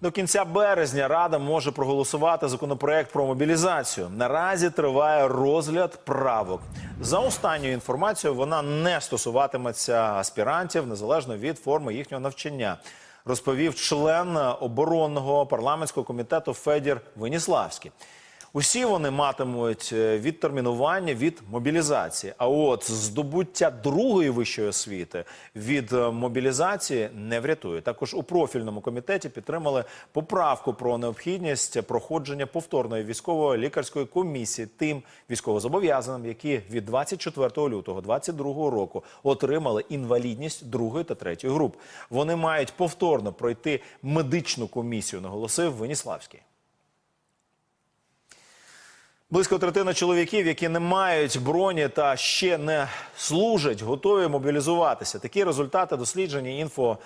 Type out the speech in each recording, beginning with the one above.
До кінця березня Рада може проголосувати законопроект про мобілізацію. Наразі триває розгляд правок. За останньою інформацією, вона не стосуватиметься аспірантів незалежно від форми їхнього навчання. Розповів член оборонного парламентського комітету Федір Веніславський. Усі вони матимуть е, відтермінування від мобілізації. А от здобуття другої вищої освіти від е, мобілізації не врятує. Також у профільному комітеті підтримали поправку про необхідність проходження повторної військової лікарської комісії тим військовозобов'язаним, які від 24 лютого 2022 року отримали інвалідність другої та третьої груп. Вони мають повторно пройти медичну комісію, наголосив Веніславський. Близько третина чоловіків, які не мають броні та ще не служать, готові мобілізуватися. Такі результати дослідження інфо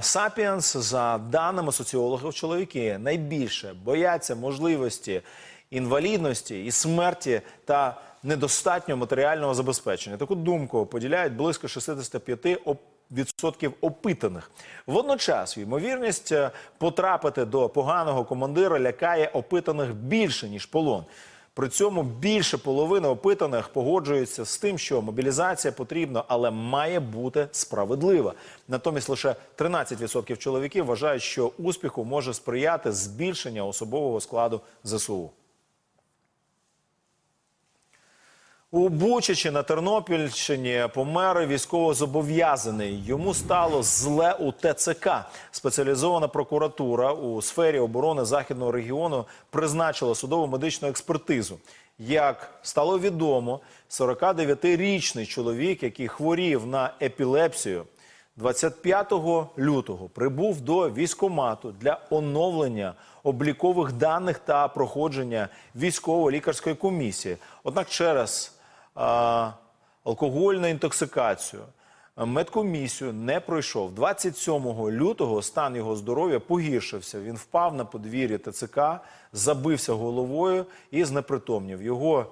Сапіенс за даними соціологів, чоловіки найбільше бояться можливості інвалідності і смерті та недостатнього матеріального забезпечення. Таку думку поділяють близько 65 оп- відсотків опитаних. Водночас ймовірність е, потрапити до поганого командира лякає опитаних більше ніж полон. При цьому більше половини опитаних погоджуються з тим, що мобілізація потрібна, але має бути справедлива. Натомість лише 13% чоловіків вважають, що успіху може сприяти збільшення особового складу ЗСУ. У Бучачі на Тернопільщині помер військовозобов'язаний. Йому стало зле у ТЦК. Спеціалізована прокуратура у сфері оборони західного регіону призначила судову медичну експертизу. Як стало відомо, 49-річний чоловік, який хворів на епілепсію, 25 лютого прибув до військомату для оновлення облікових даних та проходження військово-лікарської комісії. Однак через алкогольну інтоксикацію медкомісію не пройшов. 27 лютого стан його здоров'я погіршився. Він впав на подвір'я ТЦК, забився головою і знепритомнів. Його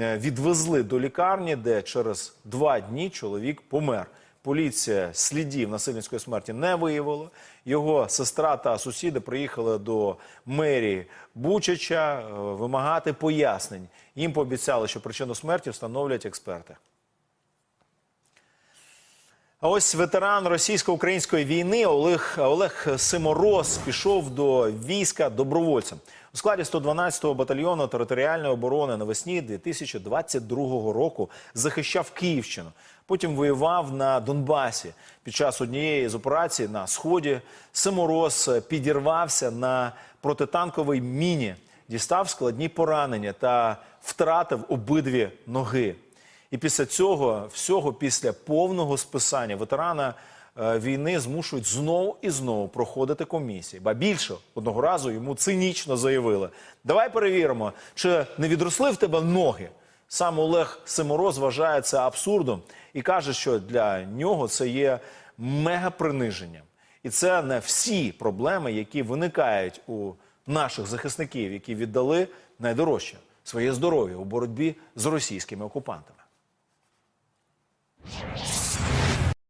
е, відвезли до лікарні, де через два дні чоловік помер. Поліція слідів насильницької смерті не виявила. Його сестра та сусіди приїхали до мерії Бучача е, вимагати пояснень. Їм пообіцяли, що причину смерті встановлять експерти. Ось ветеран російсько-української війни Олег, Олег Симороз пішов до війська добровольцем. У складі 112-го батальйону територіальної оборони навесні 2022 року захищав Київщину. Потім воював на Донбасі. Під час однієї з операцій на сході Симороз підірвався на протитанковій міні, дістав складні поранення та втратив обидві ноги. І після цього, всього після повного списання ветерана е, війни змушують знову і знову проходити комісії. Ба більше одного разу йому цинічно заявили: давай перевіримо, чи не відросли в тебе ноги. Сам Олег Симороз вважає це абсурдом і каже, що для нього це є мегаприниженням. І це не всі проблеми, які виникають у наших захисників, які віддали найдорожче своє здоров'я у боротьбі з російськими окупантами.